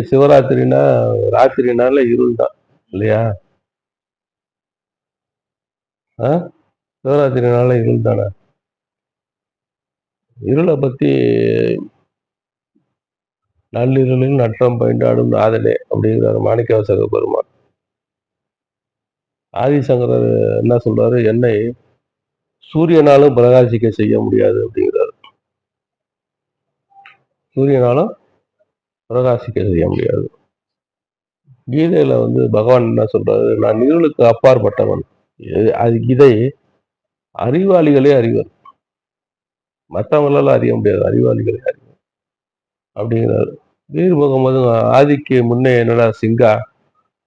சிவராத்திரினா ராத்திரினால இருள் தான் இல்லையா? ஆ? சிவராத்திரினால இருள் தானே இருளை பத்தி நள்ளிருளில் நட்டம் பயின்றாடும் நாதலே அப்படிங்கிறார் மாணிக்கவாசக பெருமான். ஆதிசங்கரர் என்ன சொல்றாரு? என்னை சூரியனாலும் பிரகாசிக்க செய்ய முடியாது அப்படிங்கிறாரு. சூரியனாலும் பிரகாசிக்க செய்ய முடியாது. கீதையில வந்து பகவான் என்ன சொல்றாரு? நான் இருளுக்கு அப்பாற்பட்டவன். அது இதை அறிவாளிகளே அறிவர். மற்றவங்களால அறிய முடியாது. அறிவாளிகளே அறிவர். அப்படிங்கிறாரு. வீர் முகமது ஆதிக்கு முன்னே என்னடா சிங்கா?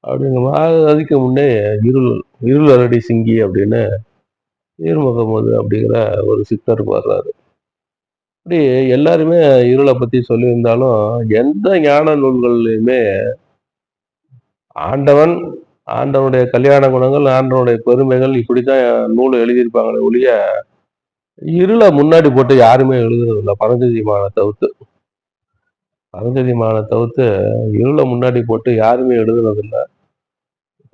அப்படிங்கிற ஆதிக்கு முன்னே இருள் இருள் அரடி சிங்கி அப்படின்னு வீர் முகமது அப்படிங்கிற ஒரு சித்தர் வர்றாரு. இப்படி எல்லாருமே இருளை பத்தி சொல்லியிருந்தாலும் எந்த ஞான நூல்கள்லையுமே ஆண்டவன் ஆண்டவனுடைய கல்யாண குணங்கள் ஆண்டவனுடைய பெருமைகள் இப்படிதான் நூல் எழுதியிருப்பாங்களே ஒழிய இருளை முன்னாடி போட்டு யாருமே எழுதுறது இல்லை பரஞ்சதி மான தவிர்த்து. பரஞ்சதி மான தவிர்த்து இருளை முன்னாடி போட்டு யாருமே எழுதுனதில்லை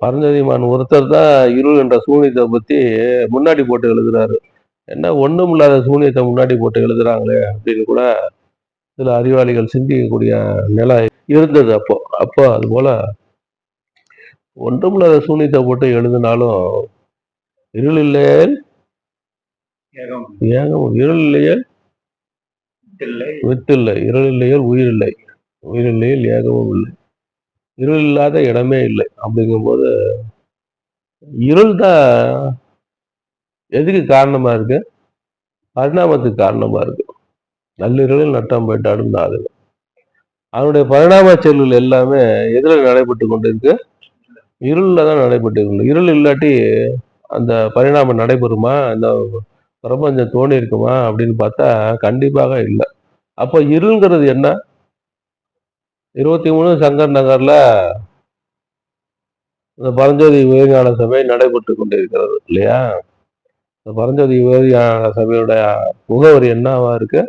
பரஞ்சதிமான் பரஞ்சதி மான் ஒருத்தர் தான் இருள் என்ற சூனியத்தை பத்தி முன்னாடி போட்டு எழுதுறாரு. என்ன ஒண்ணும் இல்லாத சூனியத்தை முன்னாடி போட்டு எழுதுறாங்களே அப்படின்னு கூட சில அறிவாளிகள் சிந்திக்கக்கூடிய நிலை இருந்தது அப்போ. அப்போ அது போல ஒன்றுமில்லாத சூனியத்தை போட்டு எழுதினாலும் இருள் இல்லையே? ஏகம். ஏகம். இருள் இல்லையே? இல்லை வித்தில்லை இருள் இல்லையே? உயிர் இல்லை. உயிர் இல்லையே? ஏகமும் இல்லை. இருள் இல்லாத இடமே இல்லை. அப்படிங்கும்போது இருள் தான் எதுக்கு காரணமாக இருக்கு? பரிணாமத்துக்கு காரணமாக இருக்கு. நள்ளிரலில் நட்டம் போயிட்டாடும் அது அதனுடைய பரிணாம செயல்கள் எல்லாமே எதில் நடைபெற்று கொண்டிருக்கு. இருளில் தான் நடைபெற்று கொண்டு இருள் இல்லாட்டி அந்த பரிணாமம் நடைபெறுமா? அந்த பிரபஞ்சம் தோணி இருக்குமா? அப்படின்னு பார்த்தா கண்டிப்பாக இல்லை. அப்போ இருள்ங்கிறது என்ன? இருபத்தி மூணு சங்கர் நகரில் இந்த பரஞ்சோதி விவேகான சபை நடைபெற்று கொண்டிருக்கிறது இல்லையா? பரஞ்சோதி விவேகான சபையோட முகவரி என்னவா இருக்கு?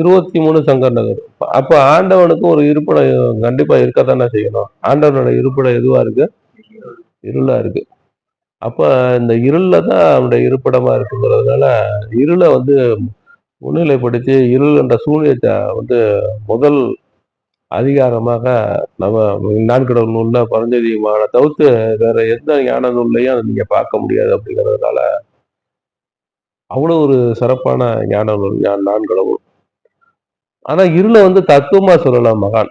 இருபத்தி மூணு சங்கர் நகர். அப்ப ஆண்டவனுக்கு ஒரு இருப்பிடம் கண்டிப்பா இருக்கத்தானே செய்யணும். ஆண்டவனோட இருப்பிடம் எதுவா இருக்கு? இருளா இருக்கு. அப்ப இந்த இருள்ல தான் அவனுடைய இருப்பிடமா இருக்குங்கிறதுனால இருளை வந்து முன்னிலைப்படுத்தி இருள் என்ற சூழ்நியத்தை வந்து முதல் அதிகாரமாக நம்ம நான்கடவுள் நூல்ல பரஞ்சதியுமான தவிர்த்து வேற எந்த ஞான நூல்லையும் அதை நீங்க பார்க்க முடியாது அப்படிங்கிறதுனால அவ்வளவு ஒரு சிறப்பான ஞான நூல் ஞான் நான்கடவுள். ஆனா இருளை வந்து தத்துவமா சொல்லலாம் மகான்.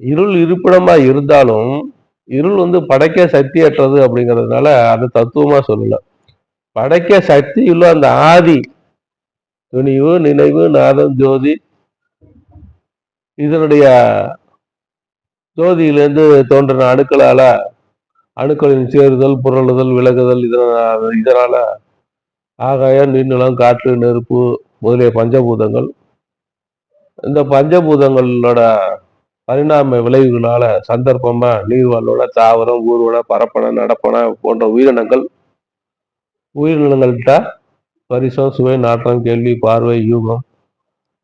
இருள் இருப்பிடமா இருந்தாலும் இருள் வந்து படைக்க சக்தியற்றது அப்படிங்கிறதுனால அதை தத்துவமா சொல்லல. படைக்க சக்தி உள்ள அந்த ஆதி துணிவு நினைவு நாதம் ஜோதி இதனுடைய ஜோதியிலிருந்து தோன்றின அணுக்களால அணுக்களின் சேருதல் புரளுதல் விலகுதல் இதனால் இதனால ஆகாயம் நீர்நிலம் காற்று நெருப்பு முதலிய பஞ்சபூதங்கள். இந்த பஞ்சபூதங்களோட பரிணாம விளைவுகளால சந்தர்ப்பமா நீர்வாழோட தாவரம் ஊர்வன பரப்பன நடப்பன போன்ற உயிரினங்கள் உயிரினங்கள்கிட்ட பரிசம் சுவை நாற்றம் கேள்வி பார்வை யூகம்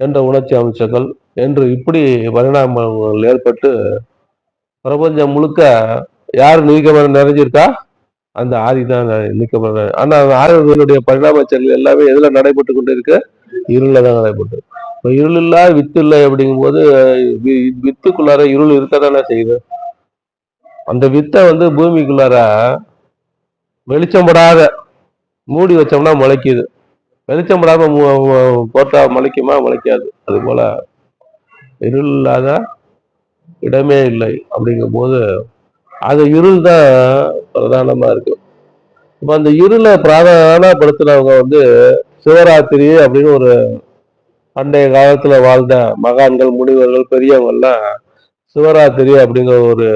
என்ற உணர்ச்சி அம்சங்கள் என்று இப்படி பரிணாமங்கள் ஏற்பட்டு பிரபஞ்சம் முழுக்க யார் நீக்கமரம் நிறைஞ்சிருக்கா? அந்த ஆதி தான் நீக்கமரம் ஆனா அந்த ஆயுர்வேதனுடைய பரிணாம செயல் எல்லாமே எதுல நடைபெற்று கொண்டு இருக்கு இருளில் தான் நடைபெற்று. இப்போ இருள் இல்லா வித்து இல்லை அப்படிங்கும்போது போது வித்துக்குள்ளார இருள் இருக்க தானே செய்யுது. அந்த வித்தை வந்து பூமிக்குள்ளார வெளிச்சம் படாத மூடி வச்சோம்னா முளைக்குது. வெளிச்சம் படாம போட்டா முளைக்குமா? முளைக்காது. அது போல இருள் இல்லாத இடமே இல்லை அப்படிங்கும்போது அது இருள் தான் பிரதானமா இருக்கு. இப்போ அந்த இருளை பிரதானப்படுத்தினவங்க வந்து சிவராத்திரி அப்படின்னு ஒரு பண்டைய காலத்துல வாழ்ந்த மகான்கள் முனிவர்கள் பெரியவங்க எல்லாம் சிவராத்திரி அப்படிங்கிற ஒரு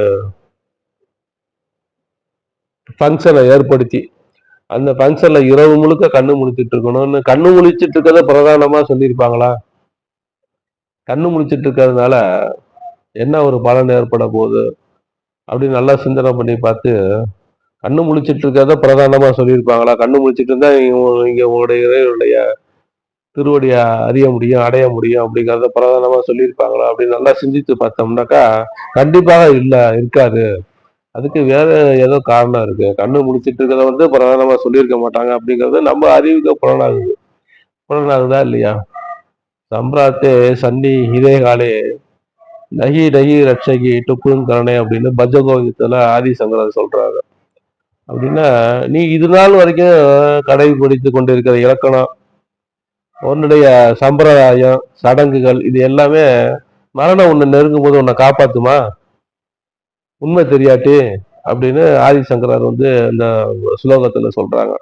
ஃபங்க்ஷனை ஏற்படுத்தி அந்த ஃபங்க்ஷன்ல இரவு முழுக்க கண்ணு முழிச்சிட்டு இருக்கணும்னு கண்ணு முழிச்சிட்டு இருக்கிறத பிரதானமா சொல்லியிருப்பாங்களா? கண்ணு முழிச்சிட்டு இருக்கிறதுனால என்ன ஒரு பலன் ஏற்பட போகுது? அப்படின்னு நல்லா சிந்தனை பண்ணி பார்த்து கண்ணு முழிச்சிட்டு இருக்கிறத பிரதானமா சொல்லியிருப்பாங்களா? கண்ணு முழிச்சிட்டு இருந்தா இங்க உங்களுடைய இறைவனுடைய திருவடியை அறிய முடியும் அடைய முடியும் அப்படிங்கிறத பிரதானமா சொல்லியிருப்பாங்களா? அப்படின்னு நல்லா சிந்தித்து பார்த்தோம்னாக்கா கண்டிப்பாக இல்லை இருக்காது. அதுக்கு வேற ஏதோ காரணம் இருக்கு. கண்ணு முடிச்சிட்டு இருக்கிறத வந்து பிரதானமா சொல்லியிருக்க மாட்டாங்க அப்படிங்கிறது நம்ம அறிவுக்கு புலனாகுது. புலனாகுதா இல்லையா? சம்ராத்தே சன்னி இதே காலே நகி நகி ரட்சகி டுப்பும் கரணே அப்படின்னு பஜகோவியத்துல ஆதிசங்கரர் சொல்றாரு. அப்படின்னா நீ இது நாள் வரைக்கும் கடைபிடித்து கொண்டிருக்கிற இலக்கணம் உன்னுடைய சம்பிரதாயம் சடங்குகள் இது எல்லாமே மரணம் உன்னை நெருங்கும் போது உன்னை காப்பாத்துமா? உண்மை தெரியாட்டி அப்படின்னு ஆதிசங்கரர் வந்து இந்த ஸ்லோகத்துல சொல்றாங்க.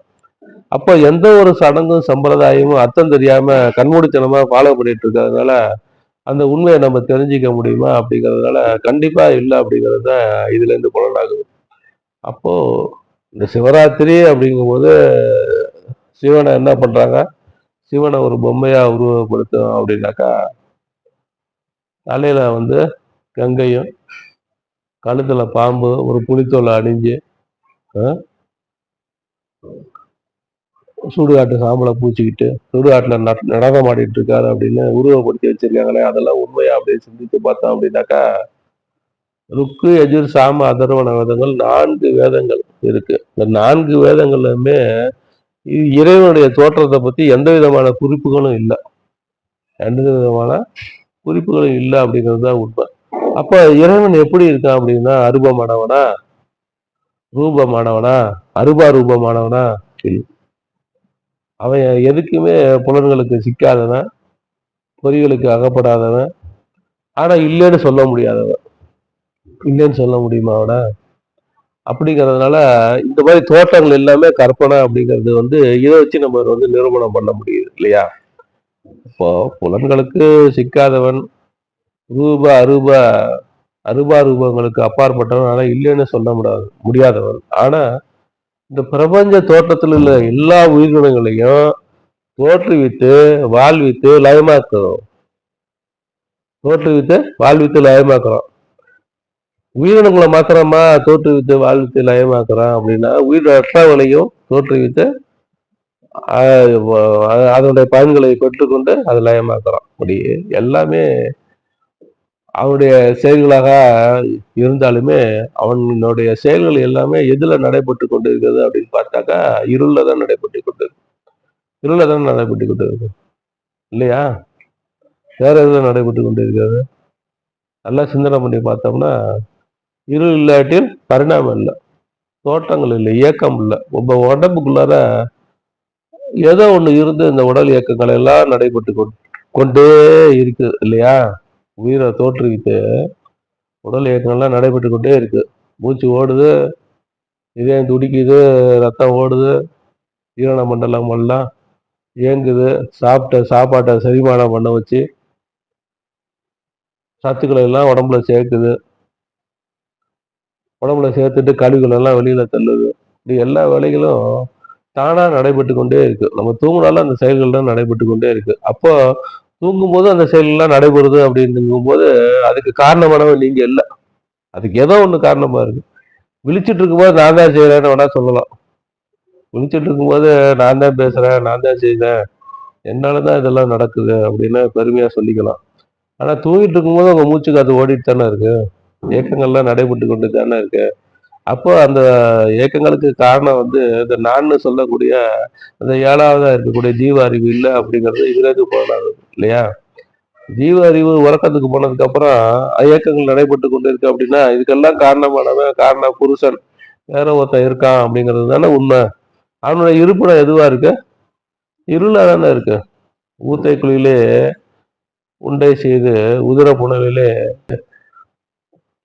அப்போ எந்த ஒரு சடங்கும் சம்பிரதாயமும் அர்த்தம் தெரியாம கண்மூடித்தனமா ஃபாலோ பண்ணிட்டு இருக்கிறதுனால அந்த உண்மையை நம்ம தெரிஞ்சுக்க முடியுமா அப்படிங்கிறதுனால கண்டிப்பா இல்லை அப்படிங்கிறது தான் இதுல இருந்து புலனாகுது. அப்போ இந்த சிவராத்திரி அப்படிங்கும்போது சிவனை என்ன பண்றாங்க? சிவனை ஒரு பொம்மையா உருவப்படுத்தும் அப்படின்னாக்கா தலையில வந்து கங்கையும் கழுத்துல பாம்பு ஒரு புளித்தோலை அணிஞ்சு சுடுகாட்டு சாம்பலை பூச்சிக்கிட்டு சுடுகாட்டுல நடனம் ஆடிட்டு இருக்காரு அப்படின்னு உருவப்படுத்தி வச்சிருக்காங்களே அதெல்லாம் உண்மையா அப்படின்னு சிந்தித்து பார்த்தோம் அப்படின்னாக்கா ருக்கு எஜுர் சாம அதர்வன வேதங்கள் நான்கு வேதங்கள் இருக்கு. இந்த நான்கு வேதங்கள்லுமே இறைவனுடைய தோற்றத்தை பத்தி எந்த விதமான குறிப்புகளும் இல்லை. எந்த விதமான குறிப்புகளும் இல்லை அப்படிங்கிறது தான் உண்மை. அப்ப இறைவன் எப்படி இருக்கான் அப்படின்னா அருபமானவனா? ரூபமானவனா? அருபா ரூபமானவனா? இல்லை அவன் எதுக்குமே புலன்களுக்கு சிக்காதவன். பொறிகளுக்கு அகப்படாதவன். ஆனா இல்லைன்னு சொல்ல முடியாதவன். இல்லைன்னு சொல்ல முடியுமா அவனா? அப்படிங்கிறதுனால இந்த மாதிரி தோட்டங்கள் எல்லாமே கற்பனை அப்படிங்கிறது வந்து இதை வச்சு நம்ம வந்து நிரூபணம் பண்ண முடியுது இல்லையா? இப்போ புலன்களுக்கு சிக்காதவன் ரூப அரூப அருபா ரூபங்களுக்கு அப்பாற்பட்டவன் ஆனா இல்லைன்னு சொல்ல முடியாது முடியாதவன். ஆனா இந்த பிரபஞ்ச தோற்றத்தில் உள்ள எல்லா உயிரினங்களையும் தோற்றுவித்து வாழ்வித்து லயமாக்குறோம். தோற்றுவித்து வாழ்வித்து லயமாக்குறோம். உயிரினங்களை மாத்திரமா தோற்றுவித்து வாழ்வித்து லயமாக்குறோம் அப்படின்னா உயிரற்றவளையும் தோற்றுவித்து அதனுடைய பயன்களை பெற்றுக்கொண்டு அதை லயமாக்குறான் அப்படி எல்லாமே அவனுடைய செயல்களாக இருந்தாலுமே அவனுடைய செயல்கள் எல்லாமே எதுல நடைபெற்று கொண்டு இருக்கிறது அப்படின்னு பார்த்தாக்கா இருளில் தான் நடைபெற்று கொண்டு இருக்கு தான் நடைபெற்று கொண்டு இருக்கு இல்லையா? வேற எதுல நடைபெற்று கொண்டு இருக்கிறது நல்லா சிந்தனை பண்ணி பார்த்தோம்னா இருள் இல்லாட்டில் பரிணாமம் இல்லை. தோட்டங்கள் இல்லை இயக்கம் இல்லை. உங்க உடம்புக்குள்ளார ஏதோ ஒன்று இருந்து இந்த உடல் இயக்கங்கள் எல்லாம் நடைபெற்று கொண்டு கொண்டே இருக்கு இல்லையா? உயிரை தோற்றுவித்து உடல் இயக்கங்கள்லாம் நடைபெற்று கொண்டே இருக்கு. மூச்சு ஓடுது இதயம் துடிக்குது ரத்தம் ஓடுது ஈரண மண்டலம் எல்லாம் இயங்குது. சாப்பிட்ட சாப்பாட்டை செரிமானம் பண்ண வச்சு சத்துக்களை எல்லாம் உடம்புல சேர்க்குது. உடம்புல சேர்த்துட்டு கழிவுகள் எல்லாம் வெளியில தள்ளுது. இப்படி எல்லா வேலைகளும் தானா நடைபெற்று கொண்டே இருக்கு. நம்ம தூங்கினாலும் அந்த செயல்கள் தான் நடைபெற்று கொண்டே இருக்கு. அப்போ தூங்கும்போது அந்த செயலெல்லாம் நடைபெறுது அப்படின்னுங்கும்போது அதுக்கு காரணமானவன் நீங்கள் இல்லை. அதுக்கு ஏதோ ஒன்று காரணமாக இருக்கு. விழிச்சிட்டு இருக்கும்போது நான் தான் செய்கிறேன்னு வேணால் சொல்லலாம். விழிச்சிட்டு இருக்கும்போது நான் தான் பேசுகிறேன் நான் தான் செய்தேன் என்னால் தான் இதெல்லாம் நடக்குது அப்படின்னு பெருமையாக சொல்லிக்கலாம். ஆனால் தூங்கிட்டு இருக்கும்போது உங்கள் மூச்சு அது ஓடிட்டு தானே இருக்குது இயக்கங்கள்லாம் நடைபெற்று கொண்டு தானே இருக்குது அப்போ அந்த இயக்கங்களுக்கு காரணம் வந்து இந்த நான் சொல்லக்கூடிய அந்த ஏழாவதாக இருக்கக்கூடிய ஜீவ அறிவு இல்லை அப்படிங்கிறது இதுலேருந்து போகலாம் இல்லையா? ஜீவ அறிவு உறக்கத்துக்கு போனதுக்கு அப்புறம் இயக்கங்கள் நடைபெற்று கொண்டு இருக்கு அப்படின்னா இதுக்கெல்லாம் காரணமானவன் காரண புருஷன் வேற ஒருத்தன் இருக்கான் அப்படிங்கிறது தானே உண்மை. அவனுடைய இருப்பிடம் எதுவா இருக்கு? இருளா தானே இருக்கு. ஊத்தை குழியிலே உண்டை செய்து உதிர புனலிலே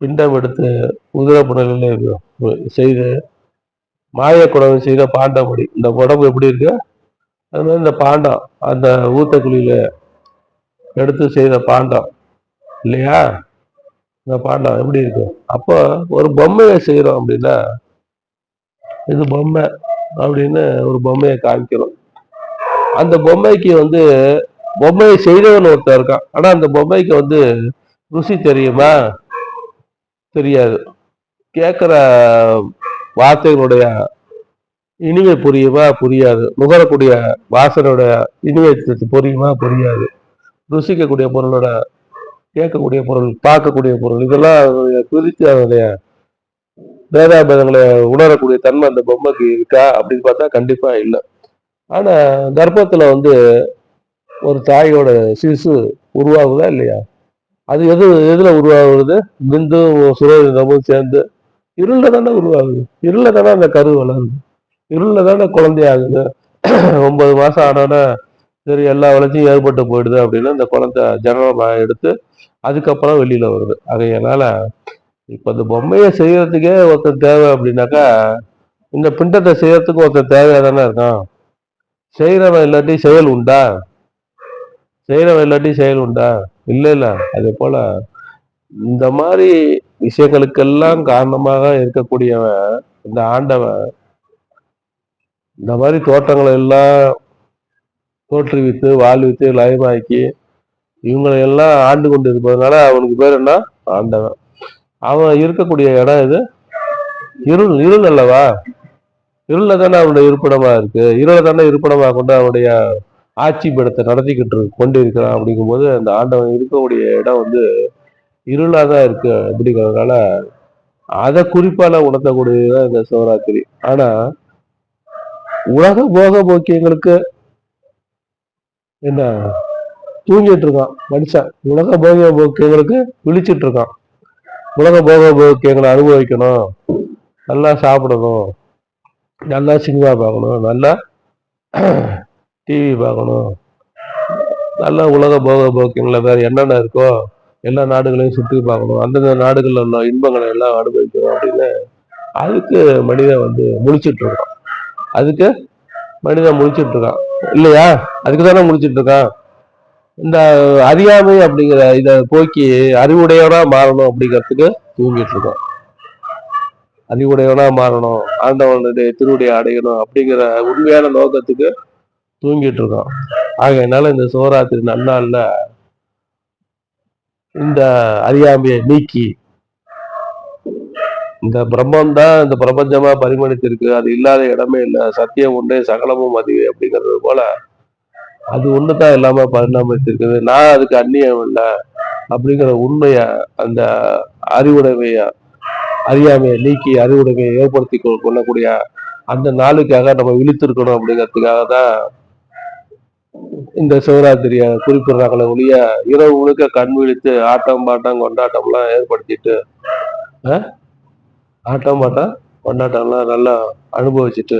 பிண்டம் எடுத்து குதிரை புனலிலே செய்து மாய குடவை செய்த பாண்டமடி இந்த உடம்பு எப்படி இருக்கு? அது மாதிரி இந்த பாண்டம் அந்த ஊத்த குழியில எடுத்து செய்த பாண்டம். இல்லையா? இந்த பாண்டம் எப்படி இருக்கு? அப்போ ஒரு பொம்மையை செய்கிறோம் அப்படின்னா இது பொம்மை அப்படின்னு ஒரு பொம்மையை காமிக்கிறோம். அந்த பொம்மைக்கு வந்து பொம்மையை செய்தவன் ஒருத்தர் இருக்கான். ஆனால் அந்த பொம்மைக்கு வந்து ருசி தெரியுமா? தெரியாது. கேட்குற வார்த்தைகளுடைய இனிமை புரியுமா? புரியாது. நுகரக்கூடிய வாசனுடைய இனிமை புரியுமா? புரியாது. ருசிக்கக்கூடிய பொருளோட கேட்கக்கூடிய பொருள் பார்க்கக்கூடிய பொருள் இதெல்லாம் பிரித்து அதனுடைய வேதாபேதங்களை உணரக்கூடிய தன்மை அந்த பொம்மைக்கு இருக்கா? அப்படின்னு பார்த்தா கண்டிப்பா இல்லை. ஆனா கர்ப்பத்துல வந்து ஒரு தாயோட சிசு உருவாகுதா இல்லையா? அது எது எதுல உருவாகுது பிந்து சுரோதமும் சேர்ந்து இருள தானே உருவாகுது. இருள தானே அந்த கரு வளருது. இருள தானே குழந்தையாகுது ஒன்பது மாசம் ஆனோடனே சரி எல்லா வளர்ச்சியும் ஏற்பட்டு போயிடுது அப்படின்னு அந்த குழந்தை ஜனனமா எடுத்து அதுக்கப்புறம் வெளியில வருது. ஆகையனால இப்ப இந்த பொம்மையை செய்யறதுக்கே ஒருத்தன் தேவை அப்படின்னாக்கா இந்த பிண்டத்தை செய்யறதுக்கு ஒருத்தன் தேவையா தானே இருக்கான்? செய்யறவன் இல்லாட்டி செயல் உண்டா? செய்கிறவன் இல்லாட்டி செயல் உண்டா? இல்லை இல்லை. அதே போல இந்த மாதிரி விஷயங்களுக்கெல்லாம் காரணமாக இருக்கக்கூடியவன் இந்த ஆண்டவன் இந்த மாதிரி தோட்டங்களை எல்லாம் தோற்றுவித்து வாழ்வித்து லயமாக்கி இவங்களை எல்லாம் ஆண்டு கொண்டு இருப்பதனால அவனுக்கு பேர் என்ன? ஆண்டவன். அவன் இருக்கக்கூடிய இடம் இது இருள் இருள் அல்லவா? இருள தானே அவனுடைய இருப்பிடமா இருக்கு. இருளை தானே இருப்பிடமா கொண்டு அவனுடைய ஆட்சி படத்தை நடத்திக்கிட்டு கொண்டு இருக்கிறான் அப்படிங்கும்போது அந்த ஆண்டவன் இருக்கக்கூடிய இடம் வந்து இருளாக தான் இருக்கு அப்படிங்கிறதுனால அதை குறிப்பால உணர்த்தக்கூடியதுதான் இந்த சிவராத்திரி. ஆனா உலக போக போக்கியங்களுக்கு என்ன? தூங்கிட்டு இருக்கான் மனுஷன். உலக போக போக்கியங்களுக்கு விழிச்சிட்டு இருக்கான். உலக போக போக்கியங்களை அனுபவிக்கணும். நல்லா சாப்பிடணும். நல்லா சினிமா பார்க்கணும். நல்லா டிவி பார்க்கணும். நல்லா உலக போக போக்கியங்களை வேறு என்னென்ன இருக்கோ எல்லா நாடுகளையும் சுற்றி பார்க்கணும். அந்தந்த நாடுகளில் உள்ள இன்பங்களை எல்லாம் அனுபவிக்கணும் அப்படின்னு அதுக்கு மனிதன் வந்து முழிச்சிட்டு இருக்கான். அதுக்கு மனிதன் முழிச்சிட்டு இருக்கான். இல்லையா? அதுக்கு தானே முழிச்சிட்டு இருக்கான். இந்த அறியாமை அப்படிங்கிற இதை போக்கி அறிவுடையவனா மாறணும் அப்படிங்கிறதுக்கு தூங்கிட்டு இருக்கோம். அறிவுடையவனா மாறணும். ஆண்டவனுடைய திருவுடைய அடையணும் அப்படிங்கிற உண்மையான நோக்கத்துக்கு தூங்கிட்டு இருக்கோம். ஆகையினால இந்த சிவராத்திரி நன்னாள்ல இந்த அறியாமையை நீக்கி இந்த பிரம்மம் தான் இந்த பிரபஞ்சமா பரிமணித்திருக்கு அது இல்லாத இடமே இல்லை. சத்தியம் ஒன்றே சகலமும் அதுவே அப்படிங்கிறது போல அது ஒண்ணுதான் எல்லாமே பரிணாமித்திருக்குது. நான் அதுக்கு அந்நியம் இல்லை அப்படிங்கிற உண்மைய அந்த அறிவுடைமைய அறியாமையை நீக்கி அறிவுடைமையை ஏற்படுத்தி கொள்ளக்கூடிய அந்த நாளுக்காக நம்ம விழித்திருக்கணும் அப்படிங்கிறதுக்காக தான் இந்த சிவராத்திரிய குறிப்பிடுறாங்களே ஒழிய இரவு முழுக்க கண் விழித்து ஆட்டம் பாட்டம் கொண்டாட்டம்லாம் ஏற்படுத்திட்டு ஆட்டம் பாட்டம் கொண்டாட்டம்லாம் நல்லா அனுபவிச்சுட்டு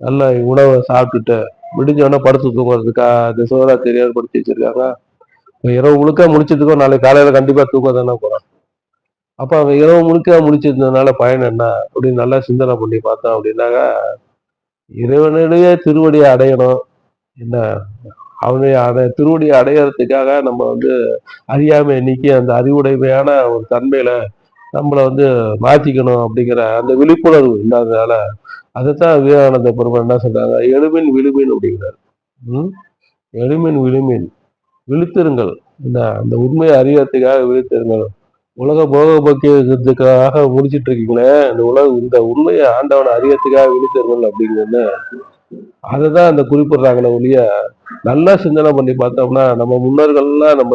நல்ல உணவை சாப்பிட்டுட்டு விடிஞ்ச உடனே படுத்து தூங்குறதுக்கா இந்த சிவராத்திரி ஏற்படுத்தி வச்சிருக்காங்க. இரவு முழுக்க முடிச்சதுக்கோ நாளைக்கு காலையில கண்டிப்பா தூக்க தானே போறான் அப்ப அவன் இரவு முழுக்க முடிச்சிருந்ததுனால பயன் என்ன அப்படின்னு நல்லா சிந்தனை பண்ணி பார்த்தோம் அப்படின்னாக்கா இறைவனிடையே திருவடியை அடையணும். என்ன? அவனுடைய அதை திருவடியை அடையறதுக்காக நம்ம வந்து அறியாமையை நீக்கி அந்த அறிவுடைமையான ஒரு தன்மையில நம்மளை வந்து மாத்திக்கணும் அப்படிங்கிற அந்த விழிப்புணர்வு இல்லாததால அதைத்தான் விவேகானந்த பெருமாள் என்ன சொல்றாங்க? எழுமின் விழுமின் அப்படிங்கிறார். ம்? எழுமின் விழுமின். விழுத்திருங்கள். என்ன? அந்த உண்மையை அறியறதுக்காக விழுத்திருங்கள். உலக போக போக்கியத்துக்காக முடிச்சிட்டு இருக்கீங்களே இந்த உலக இந்த உண்மையை ஆண்டவனை அறியறதுக்காக விழுத்திருங்கள் அப்படிங்கிறது அதை தான் அந்த குறிப்பிடுறாங்களே ஒழிய நல்லா சிந்தனை பண்ணி பார்த்தோம்னா நம்ம முன்னோர்கள்லாம் நம்ம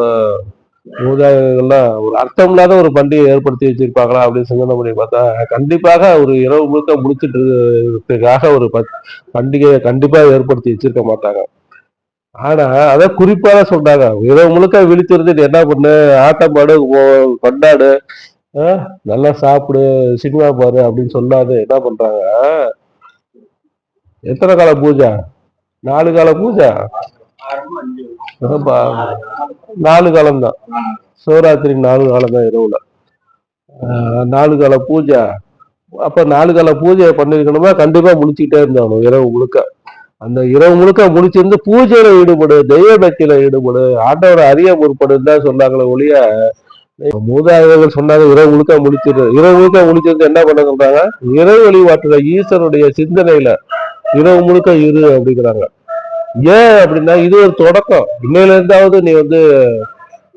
மூதாதையர்கள்லாம் ஒரு அர்த்தம் இல்லாத ஒரு பண்டிகை ஏற்படுத்தி வச்சிருப்பாங்களா அப்படின்னு சிந்தனை பண்ணி பார்த்தா கண்டிப்பாக ஒரு இரவு முழுக்க முடிச்சிட்டு இருக்கிறதுக்காக ஒரு ப- பண்டிகையை கண்டிப்பா ஏற்படுத்தி வச்சிருக்க மாட்டாங்க. ஆனா அத குறிப்பாக சொல்றாங்க இரவு முழுக்க விழித்திருந்துட்டு என்ன பண்ணு? ஆட்டம் பாடு கொண்டாடு ஆஹ் நல்லா சாப்பிடு சினிமா பாரு அப்படின்னு சொல்லாது. என்ன பண்றாங்க? எத்தனை கால பூஜை? நாலு கால பூஜை? நாலு காலம்தான். சிவராத்திரி நாலு காலம் தான் இரவுல நாலு கால பூஜை. அப்ப நாலு கால பூஜையை பண்ணிருக்கணுமா? கண்டிப்பா முடிச்சுக்கிட்டே இருந்தாங்க இரவு முழுக்க. அந்த இரவு முழுக்க முடிச்சிருந்து பூஜையில ஈடுபடு தெய்வ பக்தியில ஈடுபடு ஆண்டவரை அறிய முற்படுன்னு தான் சொன்னாங்களே ஒழிய மூதாதையர்கள் சொன்னாங்க இரவு முழுக்க முடிச்சிரு இரவு முழுக்க முடிச்சிருந்து என்ன பண்ண சொல்றாங்க? இரவு வழிபாட்டுல ஈஸ்வருடைய சிந்தனையில இரவு முழுக்க இரு அப்படிங்கிறாங்க. ஏன் அப்படின்னா இது ஒரு தொடக்கம். இன்னையில இருந்தாவது நீ வந்து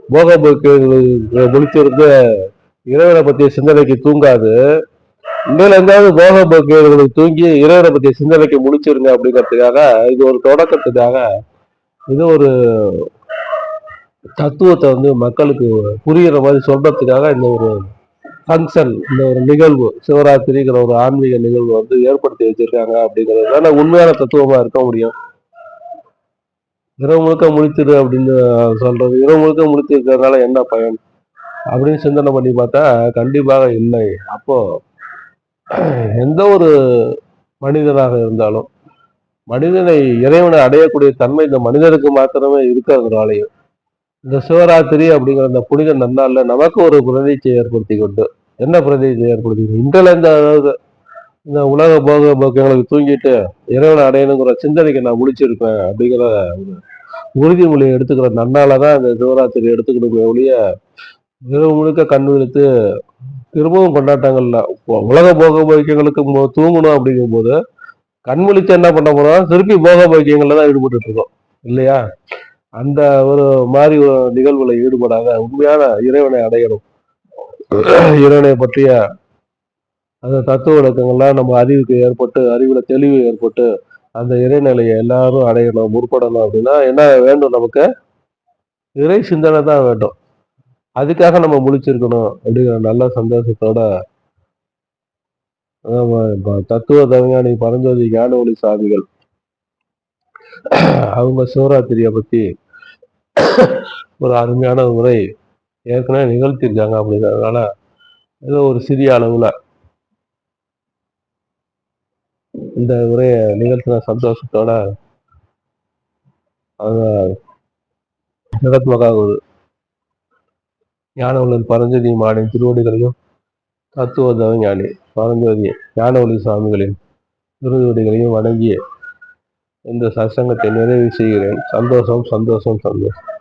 போக முடித்திருந்து இறைவனை பத்திய சிந்தனைக்கு தூங்காது. இந்தியில எங்காவது போக போக்குகளுக்கு தூங்கி இறைவனை பற்றிய சிந்தனைக்கு முடிச்சிருங்க அப்படிங்கிறதுக்காக இது ஒரு தொடக்கத்துக்காக இது ஒரு தத்துவத்தை வந்து மக்களுக்கு புரியுற மாதிரி சொல்றதுக்காக இந்த ஒரு ஃபங்க்ஷன் இந்த ஒரு நிகழ்வு சிவராத்திரிங்கிற ஒரு ஆன்மீக நிகழ்வு வந்து ஏற்படுத்தி வச்சிருக்காங்க அப்படிங்கிறது தானே உண்மையான தத்துவமா இருக்க முடியும். இரவு முழுக்க முடிச்சிரு அப்படின்னு சொல்றது இரவு முழுக்க முடிச்சிருக்கிறதுனால என்ன பயன்? அப்படின்னு சிந்தனை பண்ணி பார்த்தா கண்டிப்பாக இல்லை. அப்போ எந்த ஒரு மனிதனாக இருந்தாலும் மனிதனை இறைவனை அடையக்கூடிய தன்மை இந்த மனிதனுக்கு மாத்திரமே இருக்கிறதுனாலையும் இந்த சிவராத்திரி அப்படிங்கிற இந்த புனித நன்னாள்ல நமக்கு ஒரு பிரதிச்சை ஏற்படுத்தி கொண்டு என்ன பிரதிச்சை ஏற்படுத்தி இன்றைல இந்த அதாவது இந்த உலக போக போக்கங்களுக்கு தூங்கிட்டு இறைவனை அடையணுங்கிற சிந்தனைக்கு நான் முடிச்சிருப்பேன் அப்படிங்கிற ஒரு உறுதிமொழியை எடுத்துக்கிற நன்னால தான் இந்த சிவராத்திரி எடுத்துக்கணுமே ஒழிய இரவு முழுக்க கண் விழுத்து திரும்பவும் கொண்டாட்டங்கள்ல உலக போக போக்கியங்களுக்கு தூங்கணும் அப்படிங்கும்போது கண் விழித்து என்ன பண்ண போறோம்? திருப்பி போக போக்கியங்கள்ல தான் ஈடுபட்டு இருக்கோம். இல்லையா? அந்த ஒரு மாதிரி ஒரு நிகழ்வுல ஈடுபடாத உண்மையான இறைவனை அடையணும். இறைவனை பற்றிய அந்த தத்துவ விளக்கங்கள்லாம் நம்ம அறிவுக்கு ஏற்பட்டு அறிவுல தெளிவு ஏற்பட்டு அந்த இறைநிலையை எல்லாரும் அடையணும் முற்படணும் அப்படின்னா என்ன வேண்டும் நமக்கு? இறை சிந்தனை தான் வேண்டும். அதுக்காக நம்ம முழிச்சிருக்கணும் அப்படிங்கிற நல்ல சந்தோஷத்தோட ஆமா, தத்துவ தவிஞானி பரஞ்சோதி ஞான ஒளி சாமிகள் அவங்க சிவராத்திரியை பத்தி ஒரு அருமையான உரை. ஏற்கனவே நிகழ்த்தியிருக்காங்க அப்படிங்கிறதுனால ஏதோ ஒரு சிறிய அளவுல இந்த உரையை நிகழ்த்தின சந்தோஷத்தோட அவங்க ஒரு ஞான உள்ளன் பரஞ்சதி மாடின் திருவடிகளையும் தத்துவ தவஞானி பரஞ்சோதி ஞான ஒளி சுவாமிகளின் திருவடிகளையும் வணங்கி இந்த சத்சங்கத்தை நிறைவு செய்கிறேன். சந்தோஷம் சந்தோஷம் சந்தோஷம்.